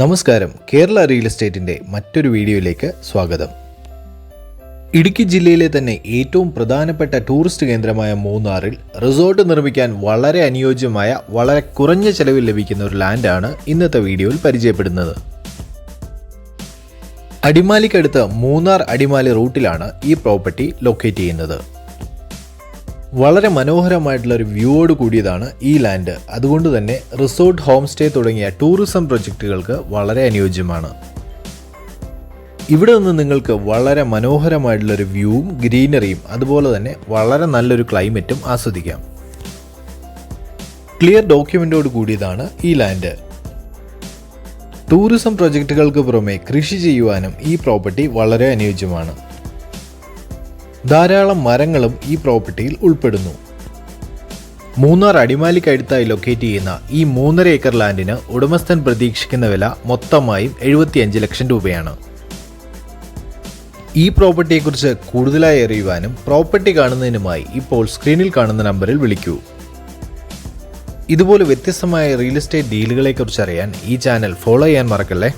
നമസ്കാരം. കേരള റിയൽ എസ്റ്റേറ്റിന്റെ മറ്റൊരു വീഡിയോയിലേക്ക് സ്വാഗതം. ഇടുക്കി ജില്ലയിലെ തന്നെ ഏറ്റവും പ്രധാനപ്പെട്ട ടൂറിസ്റ്റ് കേന്ദ്രമായ മൂന്നാറിൽ റിസോർട്ട് നിർമ്മിക്കാൻ വളരെ അനുയോജ്യമായ വളരെ കുറഞ്ഞ ചെലവിൽ ലഭിക്കുന്ന ഒരു ലാൻഡാണ് ഇന്നത്തെ വീഡിയോയിൽ പരിചയപ്പെടുന്നത്. അടിമാലിക്കടുത്ത് മൂന്നാർ അടിമാലി റൂട്ടിലാണ് ഈ പ്രോപ്പർട്ടി ലൊക്കേറ്റ് ചെയ്യുന്നത്. വളരെ മനോഹരമായിട്ടുള്ള ഒരു വ്യൂവോട് കൂടിയതാണ് ഈ ലാൻഡ്. അതുകൊണ്ട് തന്നെ റിസോർട്ട് ഹോം സ്റ്റേ തുടങ്ങിയ ടൂറിസം പ്രൊജക്റ്റുകൾക്ക് വളരെ അനുയോജ്യമാണ്. ഇവിടെ നിന്ന് നിങ്ങൾക്ക് വളരെ മനോഹരമായിട്ടുള്ള ഒരു വ്യൂവും ഗ്രീനറിയും അതുപോലെ തന്നെ വളരെ നല്ലൊരു ക്ലൈമറ്റും ആസ്വദിക്കാം. ക്ലിയർ ഡോക്യുമെന്റോട് കൂടിയതാണ് ഈ ലാൻഡ്. ടൂറിസം പ്രൊജക്റ്റുകൾക്ക് പുറമെ കൃഷി ചെയ്യുവാനും ഈ പ്രോപ്പർട്ടി വളരെ അനുയോജ്യമാണ്. ധാരാളം മരങ്ങളും ഈ പ്രോപ്പർട്ടിയിൽ ഉൾപ്പെടുന്നു. മൂന്നാർ അടിമാലിക്കടുത്തായി ലൊക്കേറ്റ് ചെയ്യുന്ന ഈ മൂന്നര ഏക്കർ ലാൻഡിന് ഉടമസ്ഥൻ പ്രതീക്ഷിക്കുന്ന വില മൊത്തമായും എഴുപത്തിയഞ്ച് ലക്ഷം രൂപയാണ്. ഈ പ്രോപ്പർട്ടിയെക്കുറിച്ച് കൂടുതലായി അറിയുവാനും പ്രോപ്പർട്ടി കാണുന്നതിനുമായി ഇപ്പോൾ സ്ക്രീനിൽ കാണുന്ന നമ്പറിൽ വിളിക്കൂ. ഇതുപോലെ വ്യത്യസ്തമായ റിയൽ എസ്റ്റേറ്റ് ഡീലുകളെക്കുറിച്ച് അറിയാൻ ഈ ചാനൽ ഫോളോ ചെയ്യാൻ മറക്കല്ലേ?